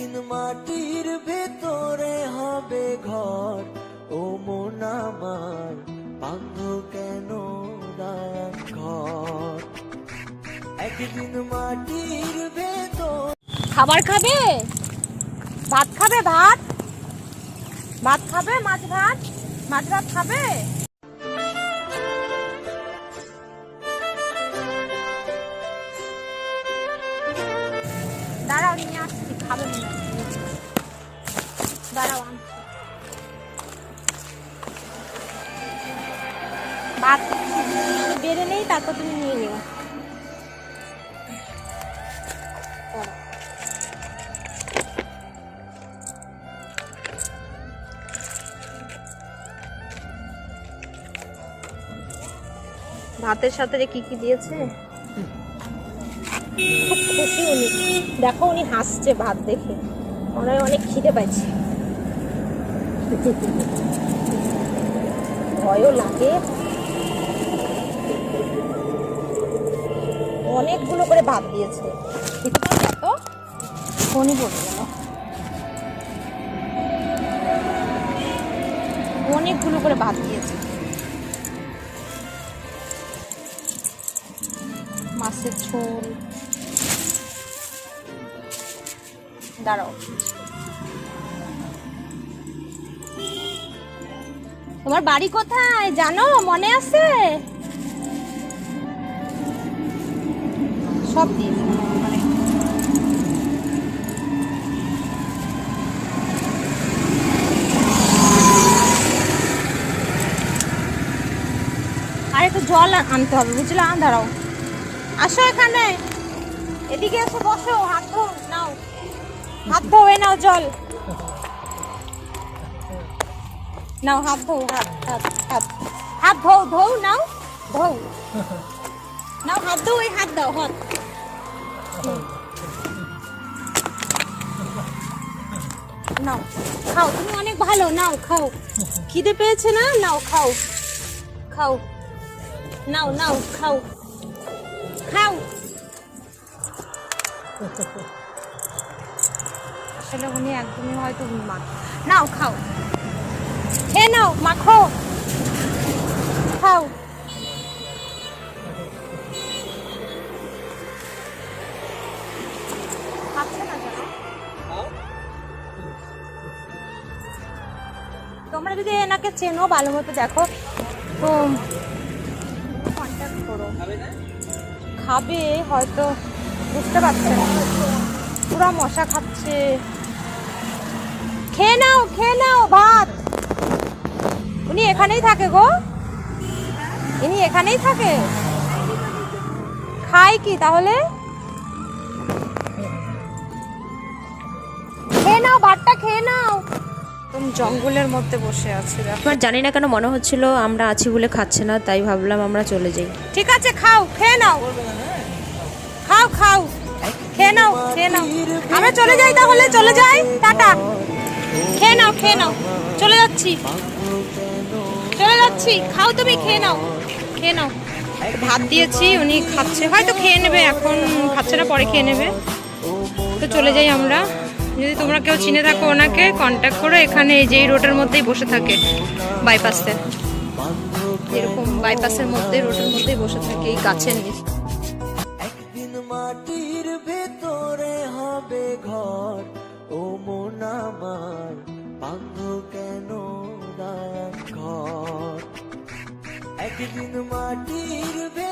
একদিন মাটির ভেতরে হবে ঘর। ও মন আমার বান্ধ কেন ঘর? একদিন মাটির ভেতর খাবার খাবে? ভাত খাবে ভাত? ভাত খাবে? মাছ ভাত? মাছ ভাত খাবে? দাঁড়াও ভাত বেড়ে নেই, তারপর তুমি নিয়ে নিও। ভাতের সাথে কি কি দিয়েছে? খুব খুশি উনি। দেখো, উনি হাসছে ভাত দেখে। ওনার অনেক খিদে পাইছে। ভয়ও লাগে। অনেকগুলো করে ভাত দিয়েছে। এত ফোনই পড়ে গেল অনেকগুলো করে ভাত দিয়েছে। মাছের ঝোল। দাঁড়াও। তোমার বাড়ি কোথায়? জানো, মনে আছে? সব মানে। আর একটু জল আনতে হবে বুঝলাম দাঁড়াও। আসো এখানে। এদিকে এসে বসো, হাত ধো, নাও। হাত ধোয়ে নাও জল। নাও হাত ধো হাত হাত হাত হাত ধো ধো নাও ধো নাও হাত ধো ওই হাত দাও হাত হুম। নাও খাও তুমি অনেক ভালো, নাও খাও। খিদে পেয়েছে না? নাও খাও। খাও। নাও নাও, খাও। খাও। আসলে উনি একদমই হয়তো মা নাও, খাও। খেয়ে নাও মাখো খাও? তোমরা যদি এনাকে চেনো ভালো মতো দেখো তো খাবে হয়তো বুঝতে পারছে না পুরা মশা খাচ্ছে খেয়ে নাও খেয়ে নাও ভাত উনি এখানেই থাকে গো। ইনি এখানেই থাকে। খায় কি তাহলে? খেয়ে নাও ভাতটা খেয়ে নাও। একদম জঙ্গলের মধ্যে বসে আছে আমার জানি না কেন মনে হচ্ছিল আমরা আছি বলে খাচ্ছে না তাই ভাবলাম আমরা চলে যাই। ঠিক আছে খাও খেয়ে নাও। খাও খাও। খেয়ে নাও খেয়ে নাও। আমরা চলে যাই তাহলে চলে যাই। টাটা। খেয়ে নাও খেয়ে নাও। চলে যাচ্ছি। চলে যাচ্ছি। খাও তুমি, খেয়ে নাও। খেয়ে নাও। ভাত দিয়েছি, উনি খাচ্ছে। হয়তো খেয়ে নেবে, এখন খাচ্ছে না, পরে খেয়ে নেবে। তো চলে যাই আমরা। যদি তোমরা কেউ চিনে থাকো ওনাকে কন্ট্যাক্ট করো। এখানে এই যে এই রোডের মধ্যেই বসে থাকে বাইপাসে এরকম বাইপাসের মধ্যে রোডের মধ্যেই বসে থাকে এই গাছের নিচে একদিন মাটির ভেতরে হবে ঘর। ও মন আমার। বান্ধ কেন ঘর? একদিন মাটির হবে